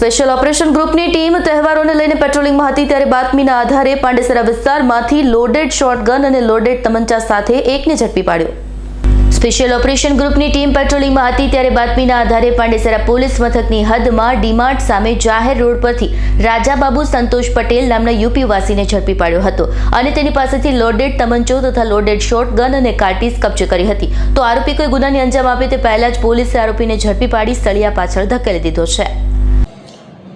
Special operation ગ્રુપની team તહેવારોને લઈને પેટ્રોલિંગમાં હતી ત્યારે બાતમીના આધારે પાંડેસરા વિસ્તારમાંથી લોડેડ શોટગન અને લોડેડ તમંચા સાથે એકને ઝડપી પાડ્યો. સ્પેશિયલ ઓપરેશન ગ્રુપની ટીમ પેટ્રોલિંગમાં હતી ત્યારે બાતમીના આધારે પાંડેસરા પોલીસ મથકની હદમાં ડીમાર્ટ સામે જાહેર રોડ પરથી રાજાબાબુ સંતોષ પટેલ નામના યુપીવાસીને ઝડપી પાડ્યો હતો અને તેની પાસેથી લોડેડ તમંચો તથા લોડેડ શોટગન અને કાર્ટીસ કબજે કરી હતી. તો આરોપી કોઈ ગુનાની અંજામ આપે તે પહેલા જ પોલીસે આરોપીને ઝડપી પાડી સળિયા પાછળ ધકેલી દીધો છે.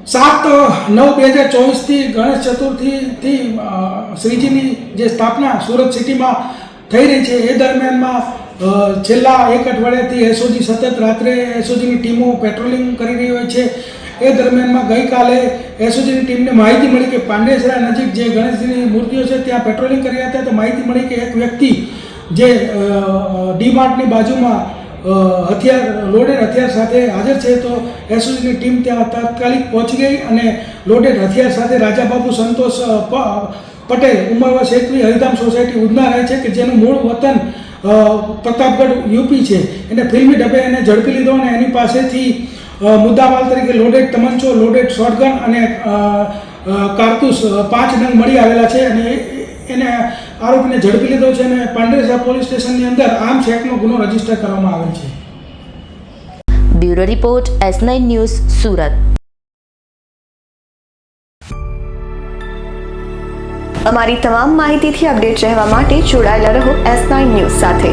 સાત, નવ, બે હજાર ચોવીસથી ગણેશ ચતુર્થીથી શ્રીજીની જે સ્થાપના સુરત સિટીમાં થઈ રહી છે, એ દરમિયાનમાં છેલ્લા એક અઠવાડિયાથી એસઓજી સતત રાત્રે એસઓજીની ટીમો પેટ્રોલિંગ કરી રહી હોય છે. એ દરમિયાનમાં ગઈકાલે એસઓજીની ટીમને માહિતી મળી કે પાંડેસરા નજીક જે ગણેશજીની મૂર્તિઓ છે, ત્યાં પેટ્રોલિંગ કરી હતા. તો માહિતી મળી કે એક વ્યક્તિ જે ડી માર્ટની બાજુમાં હથિયાર લોડેડ હથિયાર સાથે હાજર છે તો એસઓજીની ટીમ ત્યાં તાત્કાલિક પહોંચી ગઈ અને લોડેડ હથિયાર સાથે રાજાબાબુ સંતોષ પટેલ, ઉમરવા શેત્રી હરિધામ સોસાયટી ઉધના રહે છે કે જેનું મૂળ વતન પ્રતાપગઢ, યુપી છે. એને ફિલ્મી ડબ્બે એને ઝડપી લીધો અને એની પાસેથી મુદ્દાવાલ તરીકે લોડેડ તમંચો લોડેડ શોટગન અને કારતૂસ પાંચ નંગ મળી આવેલા છે અને આરોપીને ઝડપી લીધો છે અને પાંડેસરા પોલીસ સ્ટેશનની અંદર આર્મ્સ એક્ટનો ગુનો રજિસ્ટર કરવામાં આવેલ છે. Bureau report S nine news Surat. અમારી તમામ માહિતીથી અપડેટ રહેવા માટે જોડાયેલા રહો એસ નાઇન ન્યૂઝ સાથે.